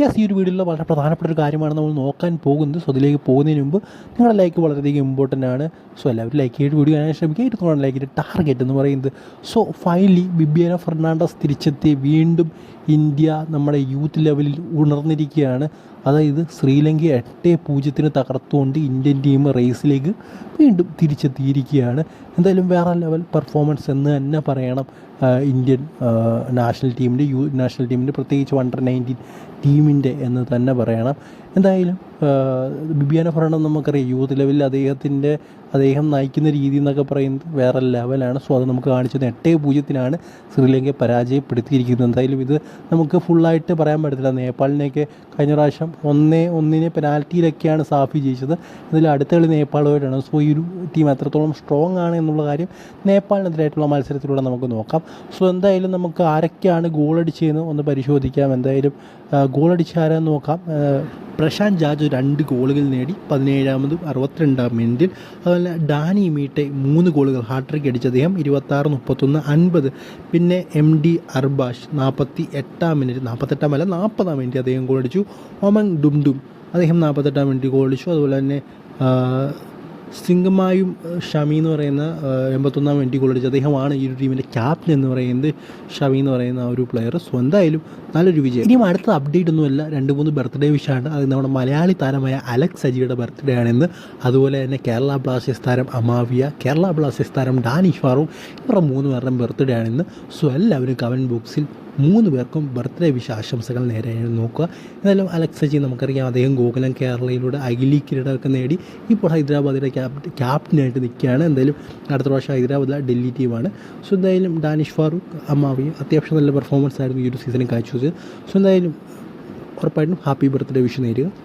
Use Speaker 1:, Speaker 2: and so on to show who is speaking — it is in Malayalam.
Speaker 1: യെസ് ഈ ഒരു വീഡിയോയിൽ വളരെ പ്രധാനപ്പെട്ട ഒരു കാര്യമാണ് നമ്മൾ നോക്കാൻ പോകുന്നത്. സോ അതിലേക്ക് പോകുന്നതിന് മുമ്പ് നിങ്ങളുടെ ലൈക്ക് വളരെയധികം ഇമ്പോർട്ടന്റ് ആണ്. സോ എല്ലാവരും ലൈക്ക് ചെയ്ത് വീഡിയോ കാണാൻ ശ്രമിക്കുക. ഇരുന്നോളം ലൈക്കിന്റെ ടാർഗറ്റ് എന്ന് പറയുന്നത്. സോ ഫൈനലി ബിബിയാന ഫെർണാണ്ടസ് തിരിച്ചെത്തി. വീണ്ടും ഇന്ത്യ നമ്മുടെ യൂത്ത് ലെവലിൽ ഉണർന്നിരിക്കുകയാണ്. അതായത് ശ്രീലങ്ക എട്ട് പൂജ്യത്തിന് തകർത്തുകൊണ്ട് ഇന്ത്യൻ ടീം റേസിലേക്ക് വീണ്ടും തിരിച്ചെത്തിയിരിക്കുകയാണ്. എന്തായാലും വേറെ ലെവൽ പെർഫോമൻസ് എന്ന് തന്നെ പറയണം. ഇന്ത്യൻ നാഷണൽ ടീമിന്റെ യു നാഷണൽ ടീമിന്റെ പ്രത്യേകിച്ച് അണ്ടർ നയന്റീൻ ടീമിന്റെ എന്ന് തന്നെ പറയണം. എന്തായാലും ബിബിയാന ഭരണം നമുക്കറിയാം. യൂത്ത് ലെവലിൽ അദ്ദേഹത്തിന്റെ അദ്ദേഹം നയിക്കുന്ന രീതി എന്നൊക്കെ പറയുന്നത് വേറെ ലെവലാണ്. സോ അത് നമുക്ക് കാണിച്ചത് എട്ടേ പൂജ്യത്തിനാണ് ശ്രീലങ്കയെ പരാജയപ്പെടുത്തിയിരിക്കുന്നത്. എന്തായാലും ഇത് നമുക്ക് ഫുള്ളായിട്ട് പറയാൻ പറ്റത്തില്ല. നേപ്പാളിനെയൊക്കെ കഴിഞ്ഞ പ്രാവശ്യം ഒന്നേ ഒന്നിനെ പെനാൽറ്റിയിലൊക്കെയാണ് സാഫി ജയിച്ചത്. ഇതിൽ അടുത്ത കളി നേപ്പാളുമായിട്ടാണ്. സോ ഈ ഒരു ടീം എത്രത്തോളം സ്ട്രോങ് ആണ് എന്നുള്ള കാര്യം നേപ്പാളിനെതിരായിട്ടുള്ള മത്സരത്തിലൂടെ നമുക്ക് നോക്കാം. സോ എന്തായാലും നമുക്ക് ആരൊക്കെയാണ് ഗോൾ അടിച്ചതെന്ന് ഒന്ന് പരിശോധിക്കാം. എന്തായാലും ഗോൾ ആരാന്ന് നോക്കാം. പ്രശാന്ത് ജാജ് രണ്ട് ഗോളുകൾ നേടി പതിനേഴാമതും അറുപത്തിരണ്ടാം മിനിറ്റിൽ. അതുപോലെ ഡാനി മീട്ടെ മൂന്ന് ഗോളുകൾ ഹാട്രിക് അടിച്ച അദ്ദേഹം ഇരുപത്താറ് മുപ്പത്തൊന്ന് അൻപത്. പിന്നെ എം ഡി അർബാഷ് നാൽപ്പത്തി എട്ടാം മിനിറ്റ് നാൽപ്പത്തെട്ടാം അല്ല നാൽപ്പതാം മിനിറ്റ് അദ്ദേഹം ഗോൾ അടിച്ചു. ഒമങ് ഡുംഡും അദ്ദേഹം നാൽപ്പത്തെട്ടാം മിനിറ്റ് ഗോൾ അടിച്ചു. അതുപോലെ തന്നെ സിംഗമായും ഷമി എന്ന് പറയുന്ന എൺപത്തൊന്നാം മിനിറ്റ് ഗോൾ അടിച്ച അദ്ദേഹമാണ് ഈ ഒരു ടീമിന്റെ ക്യാപ്റ്റൻ എന്ന് പറയുന്നത്. ഷമി എന്ന് പറയുന്ന ആ ഒരു പ്ലെയർ സ്വന്തമായാലും നല്ലൊരു വിജയം. ഇനിയും അടുത്ത അപ്ഡേറ്റ് ഒന്നുമല്ല രണ്ട് മൂന്ന് ബർത്ത്ഡേ വിഷയമാണ് അത് നമ്മുടെ മലയാളി താരമായ അലക്സ് അജിയുടെ ബർത്ത്ഡേ ആണെന്ന്. അതുപോലെ തന്നെ കേരള ബ്ലാസ്റ്റേഴ്സ് താരം അമാവിയ കേരള ബ്ലാസ്റ്റേഴ്സ് താരം ഡാനിഷ് ഫാറൂഖ് ഇവരുടെ മൂന്ന് പേരുടെയും ബർത്ത്ഡേ ആണെന്ന്. സോ എല്ലാവരും കമന്റ് ബോക്സിൽ മൂന്ന് പേർക്കും ബർത്ത്ഡേ ആശംസകൾ നേരെ നോക്കുക. എന്നാലും അലക്സജി നമുക്കറിയാം അദ്ദേഹം ഗോകുലം കേരളയിലൂടെ അഖിലി കിരീടമൊക്കെ നേടി. ഇപ്പോൾ ഹൈദരാബാദിലെ ക്യാപ്റ്റ ക്യാപ്റ്റനായിട്ട് നിൽക്കുകയാണ്. എന്തായാലും അടുത്ത പ്രാവശ്യം ഹൈദരാബാദിലെ ഡൽഹി ടീമാണ്. സോ എന്തായാലും ഡാനിഷ് ഫാറൂഖ് അമ്മാവി അത്യാവശ്യം നല്ല പെർഫോമൻസ് ആയിരുന്നു ഈ ഒരു സീസണിൽ കാഴ്ചവെച്ചത്. സോ എന്തായാലും ഉറപ്പായിട്ടും ഹാപ്പി ബർത്ത്ഡേ വിഷ് നേരുക.